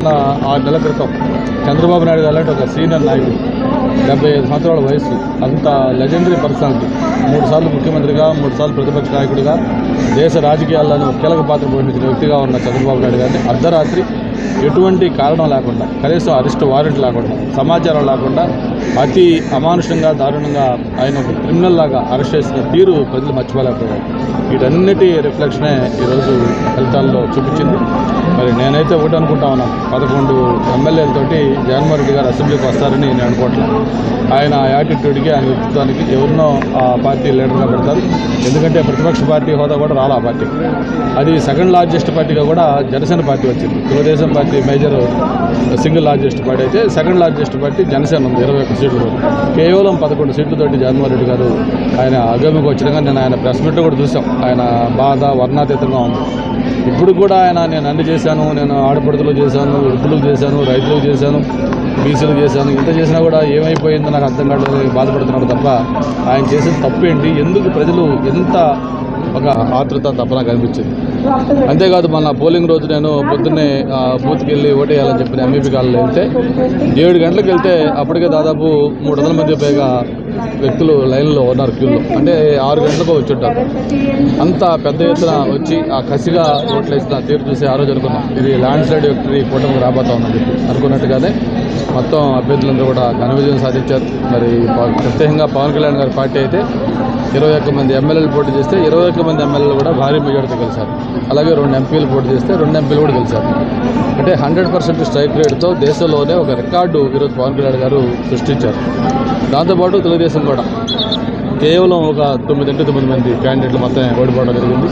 ఆరు నెలల క్రితం చంద్రబాబు నాయుడు గారు అలాంటి ఒక సీనియర్ నాయకుడు డెబ్బై ఐదు సంవత్సరాల వయసు అంత లెజెండరీ పర్సనాలిటీ మూడు సార్లు ముఖ్యమంత్రిగా మూడు సార్లు ప్రతిపక్ష నాయకుడిగా దేశ రాజకీయాల్లోనూ కీలక పాత్ర పోషించిన వ్యక్తిగా ఉన్న చంద్రబాబు నాయుడు గారిని అర్ధరాత్రి ఎటువంటి కారణం లేకుండా కనీసం అరెస్ట్ వారెంట్ లేకుండా సమాచారం లేకుండా అతి అమానుషంగా దారుణంగా ఆయన ఒక క్రిమినల్ లాగా అరెస్ట్ చేసిన తీరు ప్రజలు మర్చిపోలేకపోయారు. వీటన్నిటి రిఫ్లెక్షనే ఈరోజు ఫలితాల్లో చూపించింది. మరి నేనైతే ఒకటి అనుకుంటా ఉన్నాను పదకొండు ఎమ్మెల్యేలతోటి జగన్మోహన్ రెడ్డి గారు అసెంబ్లీకి వస్తారని నేను అనుకోవట్లేదు ఆయన యాటిట్యూడ్కి ఆయన వ్యక్తిత్వానికి ఎవరినో ఆ పార్టీ లీడర్గా పెడతారు. ఎందుకంటే ప్రతిపక్ష పార్టీ హోదా కూడా రాలా ఆ పార్టీ అది సెకండ్ లార్జెస్ట్ పార్టీగా కూడా జనసేన పార్టీ వచ్చింది. Telugu Desam party major single largest party అయితే సెకండ్ లార్జెస్ట్ పార్టీ జనసేన ఉంది ఇరవై ఒక్క సీట్లు కేవలం పదకొండు సీట్లతోటి జగన్మోహన్ రెడ్డి గారు ఆయన అగమికి వచ్చినాక నేను ఆయన ప్రెస్ మీట్లో కూడా చూసాం ఆయన బాధ వర్ణాతీతంగా ఉంది. ఇప్పుడు కూడా ఆయన నేను అన్ని చేశాను నేను ఆడపడుతులు చేశాను వృద్ధులకు చేశాను రైతులకు చేశాను బీసీలు చేశాను. ఇంత చేసినా కూడా ఏమైపోయిందో నాకు అర్థం కావట్లేదు బాధపడుతున్నాడు తప్ప ఆయన చేసిన తప్పు ఏంటి ఎందుకు ప్రజలు ఎంత ఒక ఆతృత తప్పన కనిపించింది. అంతేకాదు మన పోలింగ్ రోజు నేను పొద్దున్నే బూత్కి వెళ్ళి ఓటేయాలని చెప్పిన ఎంఈపీ కాలంలో వెళ్తే ఏడు గంటలకు వెళ్తే అప్పటికే దాదాపు మూడు వందల మంది పైగా వ్యక్తులు లైన్లో ఉన్నారు క్యూలో. అంటే ఆరు గంటలకు వచ్చి ఉంటారు. అంత పెద్ద ఎత్తున వచ్చి ఆ కసిగా ఓట్లు వేసిన తీరు చూసి ఆ రోజు అనుకున్నాం. ఇది ల్యాండ్ స్లైడ్ విక్టరీ కూటమికి రాబోతా ఉందని చెప్పి అనుకున్నట్టుగానే మొత్తం అభ్యర్థులందరూ కూడా ఘన విజయం సాధించారు. మరి ప్రత్యేకంగా పవన్ కళ్యాణ్ గారి పార్టీ అయితే ఇరవై ఒక్క మంది ఎమ్మెల్యేలు పోటీ చేస్తే ఇరవై ఒక్క మంది ఎమ్మెల్యేలు కూడా భారీ మెజార్టీతో గెలిచారు. అలాగే రెండు ఎంపీలు పోటీ చేస్తే రెండు ఎంపీలు కూడా గెలిచారు. అంటే హండ్రెడ్ పర్సెంట్ స్ట్రైక్ రేట్తో దేశంలోనే ఒక రికార్డు ఈరోజు పవన్ కళ్యాణ్ గారు సృష్టించారు. దాంతోపాటు తెలుగుదేశం కూడా. కేవలం ఒక తొమ్మిది అంటే తొమ్మిది మంది క్యాండిడేట్లు మొత్తం ఓడిపోవడం జరిగింది.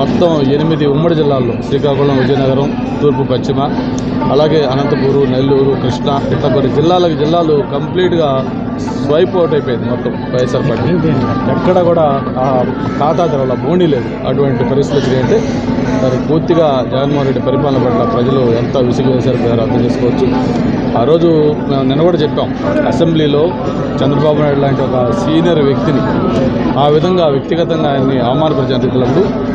మొత్తం ఎనిమిది ఉమ్మడి జిల్లాల్లో శ్రీకాకుళం విజయనగరం తూర్పు పశ్చిమ అలాగే అనంతపూరు నెల్లూరు కృష్ణా ఇట్లా కొన్ని జిల్లాలకు జిల్లాలు కంప్లీట్గా స్వైప్ అవుట్ అయిపోయింది మొత్తం వైఎస్ఆర్ పార్టీ ఎక్కడ కూడా ఆ ఖాతా తెరవల లేదు. అటువంటి పరిస్థితి అంటే మరి పూర్తిగా జగన్మోహన్ రెడ్డి పరిపాలన పట్ల ప్రజలు ఎంత విసుగు వేశారు మీరు అర్థం చేసుకోవచ్చు. ఆ రోజు మేము నిన్న కూడా చెప్పాం. అసెంబ్లీలో చంద్రబాబు నాయుడు లాంటి ఒక సీనియర్ వ్యక్తిని ఆ విధంగా వ్యక్తిగతంగా ఆయన్ని అవమానపరిచిన రీతిలో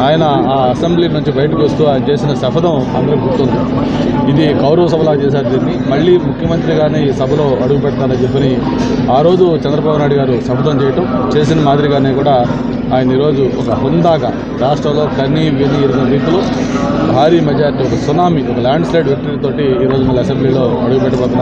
ఆయన ఆ అసెంబ్లీ నుంచి బయటకు వస్తూ ఆయన చేసిన శపథం అందరికి గుర్తుంది. ఇది కౌరవ సభలా చేశారు దీన్ని. మళ్ళీ ముఖ్యమంత్రిగానే ఈ సభలో అడుగు పెడతానని చెప్పని ఆ రోజు చంద్రబాబు నాయుడు గారు శపథం చేయటం చేసిన మాదిరిగానే కూడా ఆయన ఈరోజు ఒక హుందాగా రాష్ట్రంలో కన్నీ విని ఇరిగిన రీతిలో భారీ మెజార్టీ ఒక సునామీ ఒక ల్యాండ్ స్లైడ్ విక్టరీ ఈరోజు మళ్ళీ అసెంబ్లీలో అడుగు పెట్టబోతున్నారు.